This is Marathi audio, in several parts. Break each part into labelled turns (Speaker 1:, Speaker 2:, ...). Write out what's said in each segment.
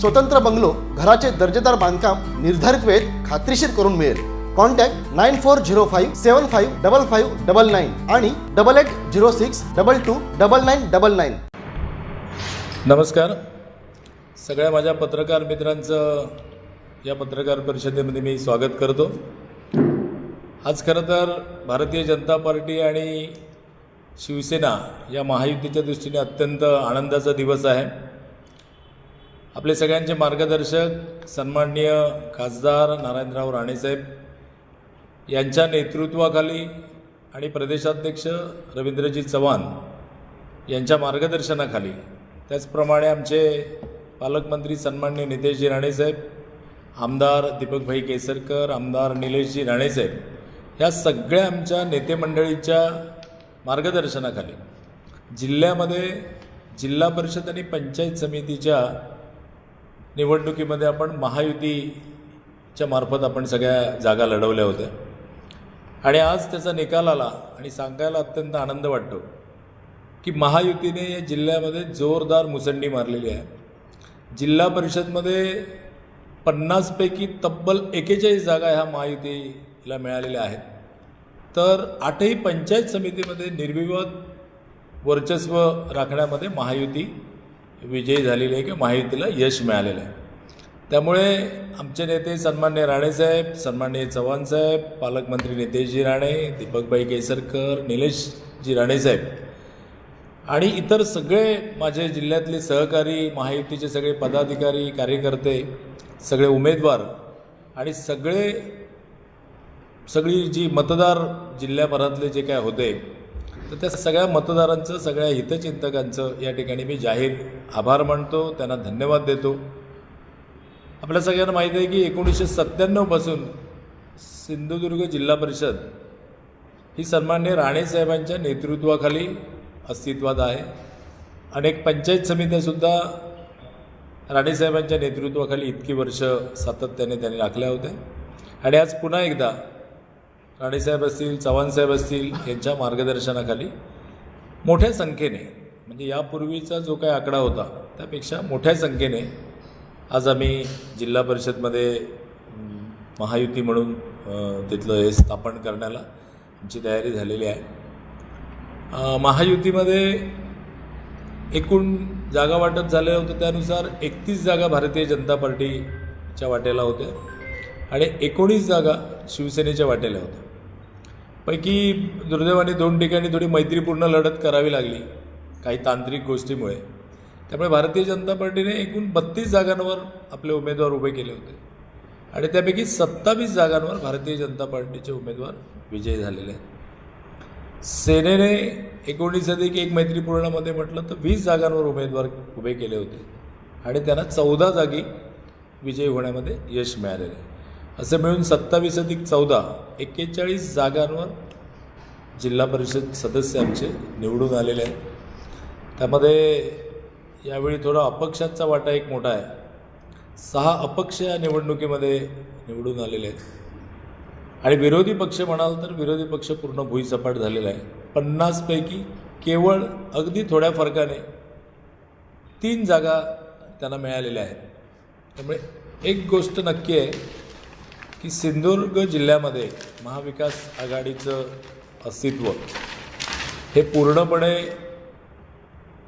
Speaker 1: स्वतंत्र बंगलो घराचे दर्जेदार बांधकाम निर्धारित वेळेत खात्रीशीर करून मिळेल. Contact nine four zero five seven five double five double nine आणि double eight zero six double two double nine double nine.
Speaker 2: नमस्कार. सगळ्या माझ्या पत्रकार मित्रांचं या पत्रकार परिषदेमध्ये मी स्वागत करतो. आज खरं तर भारतीय जनता पार्टी आणि शिवसेना या महायुतीच्या दृष्टीने अत्यंत आनंदाचा दिवस आहे. आपले सगळ्यांचे मार्गदर्शक सन्माननीय खासदार नारायणराव राणेसाहेब यांच्या नेतृत्वाखाली आणि प्रदेशाध्यक्ष रवींद्रजी चव्हाण यांच्या मार्गदर्शनाखाली. त्याचप्रमाणे आमचे पालकमंत्री सन्माननीय नितेशजी राणेसाहेब आमदार दीपकभाई केसरकर आमदार निलेशजी राणेसाहेब या सगळ्या आमच्या नेतेमंडळीच्या मार्गदर्शनाखाली जिल्ह्यामध्ये जिल्हा परिषद आणि पंचायत समितीच्या निवडणुकीमध्ये आपण महायुतीच्या मार्फत आपण सगळ्या जागा लढवल्या होत्या. आणि आज त्याचा निकाल आला आणि सांगायला अत्यंत आनंद वाटतो की महायुतीने या जिल्ह्यामध्ये जोरदार मुसंडी मारलेली आहे. जिल्हा परिषदमध्ये पन्नासपैकी तब्बल एकेचाळीस जागा ह्या महायुतीला मिळालेल्या आहेत. तर आठही पंचायत समितीमध्ये निर्विवाद वर्चस्व राखण्यामध्ये महायुती विजयी झालेली आहे किंवा महायुतीला यश मिळालेलं आहे. त्यामुळे आमचे नेते सन्मान्य राणेसाहेब सन्मान्य चव्हाणसाहेब पालकमंत्री नितेशजी राणे दीपकबाई केसरकर निलेशजी राणेसाहेब आणि इतर सगळे माझे जिल्ह्यातले सहकारी महायुतीचे सगळे पदाधिकारी कार्यकर्ते सगळे उमेदवार आणि सगळे सगळी जी मतदार जिल्ह्याभरातले जे काय होते तर त्या सगळ्या मतदारांचं सगळ्या हितचिंतकांचं या ठिकाणी मी जाहीर आभार मानतो त्यांना धन्यवाद देतो. आपल्या सगळ्यांना माहिती आहे की एकोणीसशे सत्त्याण्णवपासून सिंधुदुर्ग जिल्हा परिषद ही सन्मान्य राणेसाहेबांच्या नेतृत्वाखाली अस्तित्वात आहे. अनेक पंचायत समित्यासुद्धा राणेसाहेबांच्या नेतृत्वाखाली इतकी वर्ष सातत्याने त्यांनी राखल्या होत्या. आणि आज पुन्हा एकदा राणेसाहेब असतील चव्हाणसाहेब असतील यांच्या मार्गदर्शनाखाली मोठ्या संख्येने म्हणजे यापूर्वीचा जो काही आकडा होता त्यापेक्षा मोठ्या संख्येने आज आम्ही जिल्हा परिषदमध्ये महायुती म्हणून तिथलं हे स्थापन करण्याला आमची तयारी झालेली आहे. महायुतीमध्ये एकूण जागा वाटप झालं होतं त्यानुसार एकतीस जागा भारतीय जनता पार्टीच्या वाट्याला होत्या आणि एकोणीस जागा शिवसेनेच्या वाट्याला होत्या. पैकी दुर्दैवाने दोन ठिकाणी थोडी मैत्रीपूर्ण लढत करावी लागली काही तांत्रिक गोष्टीमुळे. त्यामुळे भारतीय जनता पार्टीने एकूण बत्तीस जागांवर आपले उमेदवार उभे केले होते. आणि त्यापैकी सत्तावीस जागांवर भारतीय जनता पार्टीचे उमेदवार विजयी झालेले आहेत. सेनेने एकोणीस अधिक एक मैत्रीपूर्णामध्ये म्हटलं तर वीस जागांवर उमेदवार उभे केले होते. आणि त्यांना चौदा जागी विजयी होण्यामध्ये यश मिळालेलं आहे. असे मिळून सत्तावीस अधिक चौदा एक्केचाळीस जागांवर जिल्हा परिषद सदस्य आमचे निवडून आलेले आहेत. त्यामध्ये यावेळी थोडा अपक्षांचा वाटा एक मोठा आहे. सहा अपक्ष या निवडणुकीमध्ये निवडून आलेले आहेत. आणि विरोधी पक्ष म्हणाल तर विरोधी पक्ष पूर्ण भुईसपाट झालेला आहे. पन्नासपैकी केवळ अगदी थोड्या फरकाने तीन जागा त्यांना मिळालेल्या आहेत. त्यामुळे एक गोष्ट नक्की आहे की सिंधुदुर्ग जिल्ह्यामध्ये महाविकास आघाडीचं अस्तित्व हे पूर्णपणे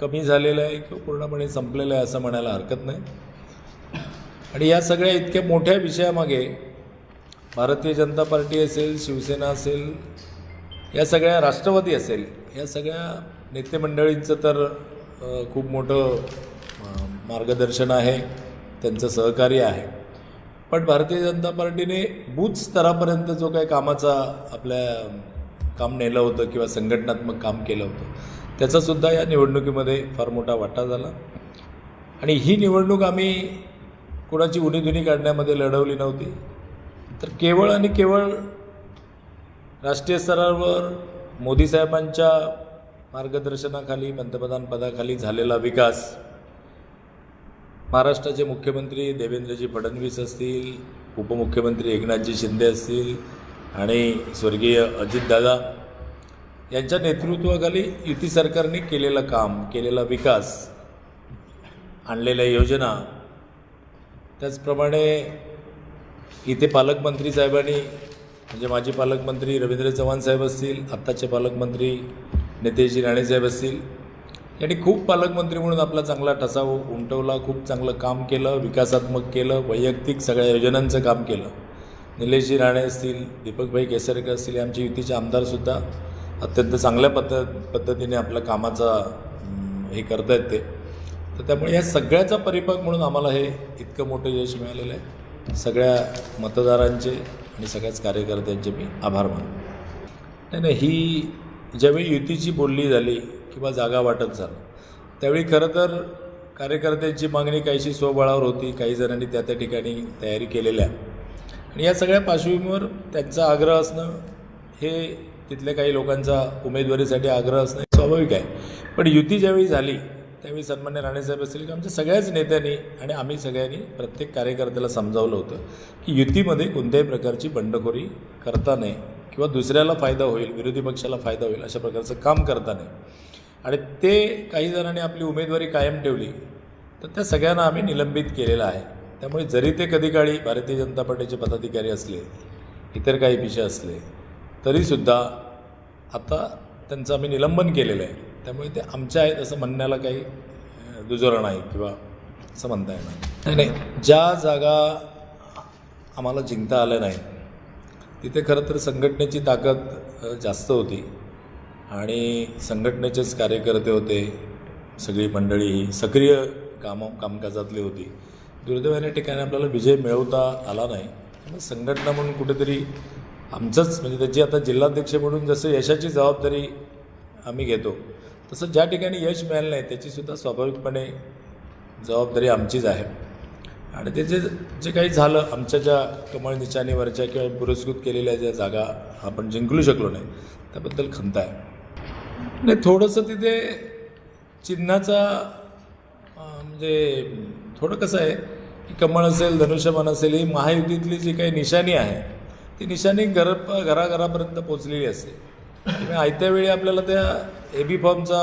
Speaker 2: कमी झालेलं आहे किंवा पूर्णपणे संपलेलं आहे असं म्हणायला हरकत नाही. आणि या सगळ्या इतक्या मोठ्या विषयामागे भारतीय जनता पार्टी असेल शिवसेना असेल या सगळ्या राष्ट्रवादी असेल या सगळ्या नेतेमंडळींचं तर खूप मोठं मार्गदर्शन आहे त्यांचं सहकार्य आहे. पण भारतीय जनता पार्टीने बूथ स्तरापर्यंत जो काही कामाचा आपल्या काम नेलं होतं किंवा संघटनात्मक काम केलं होतं त्याचासुद्धा या निवडणुकीमध्ये फार मोठा वाटा झाला. आणि ही निवडणूक आम्ही कोणाची उणीधुनी काढण्यामध्ये लढवली नव्हती. तर केवळ आणि केवळ राष्ट्रीय स्तरावर मोदी साहेबांच्या मार्गदर्शनाखाली पंतप्रधानपदाखाली झालेला विकास महाराष्ट्राचे मुख्यमंत्री देवेंद्रजी फडणवीस असतील उपमुख्यमंत्री एकनाथजी शिंदे असतील आणि स्वर्गीय अजितदादा यांच्या नेतृत्वाखाली युती सरकारने केलेलं काम केलेला विकास आणलेल्या योजना त्याचप्रमाणे इथे पालकमंत्री साहेबांनी म्हणजे माजी पालकमंत्री रवींद्र चव्हाण साहेब असतील आत्ताचे पालकमंत्री नितेशजी राणेसाहेब असतील त्यांनी खूप पालकमंत्री म्हणून आपला चांगला ठसा उमटवला खूप चांगलं काम केलं विकासात्मक केलं वैयक्तिक सगळ्या योजनांचं काम केलं. निलेशजी राणे असतील दीपकभाई केसरकर असतील आमचे युतीचे आमदारसुद्धा अत्यंत चांगल्या पद्ध पद्धतीने आपल्या कामाचा हे करत आहेत ते. तर त्यामुळे या सगळ्याचा परिपाक म्हणून आम्हाला हे इतकं मोठं यश मिळालेलं आहे. सगळ्या मतदारांचे आणि सगळ्याच कार्यकर्त्यांचे मी आभार मानतो. नाही नाही ही ज्यावेळी युतीची बोलली झाली किंवा जागा वाटप झालं. त्यावेळी खरं तर कार्यकर्त्यांची मागणी काहीशी स्वबळावर होती. काही जणांनी त्या त्या ठिकाणी तयारी केलेल्या. आणि या सगळ्या पार्श्वभूमीवर त्यांचा आग्रह असणं हे तिथल्या काही लोकांचा उमेदवारीसाठी आग्रह असणं हे स्वाभाविक आहे. पण युती ज्यावेळी झाली त्यावेळी सन्मान्य राणेसाहेब असतील की आमच्या सगळ्याच नेत्यांनी आणि आम्ही सगळ्यांनी प्रत्येक कार्यकर्त्याला समजावलं होतं की युतीमध्ये कोणत्याही प्रकारची बंडखोरी करता नये किंवा दुसऱ्याला फायदा होईल विरोधी पक्षाला फायदा होईल अशा प्रकारचं काम करता नये. आणि ते काही जणांनी आपली उमेदवारी कायम ठेवली तर त्या सगळ्यांना आम्ही निलंबित केलेलं आहे. त्यामुळे जरी ते कधी काळी भारतीय जनता पार्टीचे पदाधिकारी असले इतर काही विषय असले तरीसुद्धा आता त्यांचं आम्ही निलंबन केलेलं आहे. त्यामुळे ते आमच्या आहेत असं म्हणण्याला काही अं, दुजोरा नाही किंवा असं म्हणता येणार नाही. नाही ज्या जागा आम्हाला जिंकता आल्या नाही तिथे खरं तर संघटनेची ताकद जास्त होती. आणि संघटनेचेच कार्यकर्ते होते. सगळी मंडळी ही सक्रिय कामं कामकाजातली होती. दुर्दैवाने ठिकाणी आपल्याला विजय मिळवता आला नाही. त्यामुळे संघटना म्हणून कुठेतरी आमचंच म्हणजे त्याची आता जिल्हाध्यक्ष म्हणून जसं यशाची जबाबदारी आम्ही घेतो तसं ज्या ठिकाणी यश मिळालं नाही त्याचीसुद्धा स्वाभाविकपणे जबाबदारी आमचीच आहे. आणि ते जे जे काही झालं आमच्या ज्या कमळ निशाणीवरच्या किंवा पुरस्कृत केलेल्या ज्या जागा आपण जिंकलू शकलो नाही त्याबद्दल खंत आहे. नाही थोडंसं तिथे चिन्हाचा म्हणजे थोडं कसं आहे की कमळ असेल धनुष्यमान असेल ही महायुतीतली जी काही निशाणी आहे ती निशाणी घर घराघरापर्यंत पोचलेली असते. त्यामुळे आयत्या वेळी आपल्याला त्या ए बी फॉर्मचा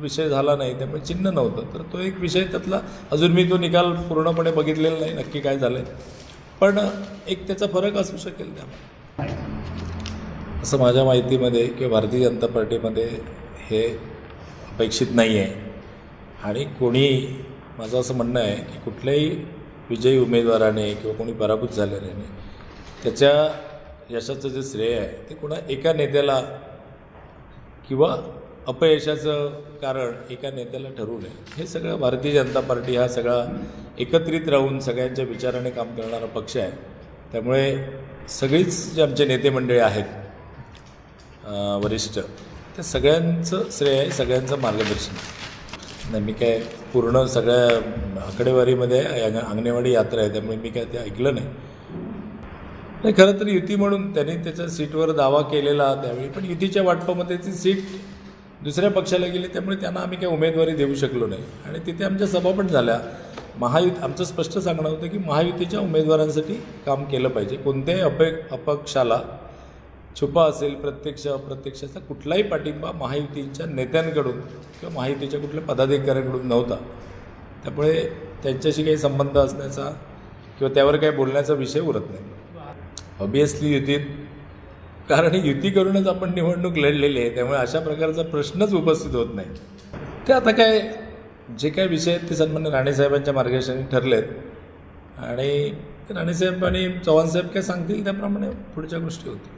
Speaker 2: विषय झाला नाही त्यामुळे चिन्ह नव्हतं. तर तो एक विषय त्यातला अजून मी तो निकाल पूर्णपणे बघितलेला नाही नक्की काय झालं आहे पण एक त्याचा फरक असू शकेल त्यामुळे असं माझ्या माहितीमध्ये किंवा भारतीय जनता पार्टीमध्ये हे अपेक्षित नाही आहे. आणि कोणी माझं असं म्हणणं आहे की कुठल्याही विजयी उमेदवाराने किंवा कोणी पराभूत झालेल्याने त्याच्या यशाचं जे श्रेय आहे ते कुणा एका नेत्याला किंवा अपयशाचं कारण एका नेत्याला ठरवू नये. हे सगळं भारतीय जनता पार्टी हा सगळा एकत्रित राहून सगळ्यांच्या विचाराने काम करणारा पक्ष आहे. त्यामुळे सगळीच जे आमचे नेते मंडळी आहेत वरिष्ठ. त्या सगळ्यांचं श्रेय आहे सगळ्यांचं मार्गदर्शन. नाही मी काय पूर्ण सगळ्या आकडेवारीमध्ये अंग- अंगणेवाडी यात्रा आहे त्यामुळे मी काय ते ऐकलं नाही. नाही खरं तर युती म्हणून त्यांनी त्याच्या सीटवर दावा केलेला त्यावेळी पण युतीच्या वाटपामध्ये ती सीट दुसऱ्या पक्षाला गेली त्यामुळे त्यांना आम्ही काही उमेदवारी देऊ शकलो नाही. आणि तिथे आमच्या सभा पण झाल्या. महायुती आमचं स्पष्ट सांगणं होतं की महायुतीच्या उमेदवारांसाठी काम केलं पाहिजे. कोणत्याही अपे अपक्षाला छुपा असेल प्रत्यक्ष अप्रत्यक्षाचा कुठलाही पाठिंबा महायुतीच्या नेत्यांकडून किंवा महायुतीच्या कुठल्या पदाधिकाऱ्यांकडून नव्हता. त्यामुळे त्यांच्याशी काही संबंध असण्याचा किंवा त्यावर काही बोलण्याचा विषय उरत नाही. ऑबियसली युतीत कारण युती करूनच आपण निवडणूक लढलेली आहे त्यामुळे अशा प्रकारचा प्रश्नच उपस्थित होत नाही. ते आता काय जे काही विषय आहेत ते सन्मान्य राणेसाहेबांच्या मार्गदर्शनाने ठरलेत. आणि राणेसाहेब आणि चव्हाणसाहेब काय सांगतील त्याप्रमाणे पुढच्या गोष्टी होतील.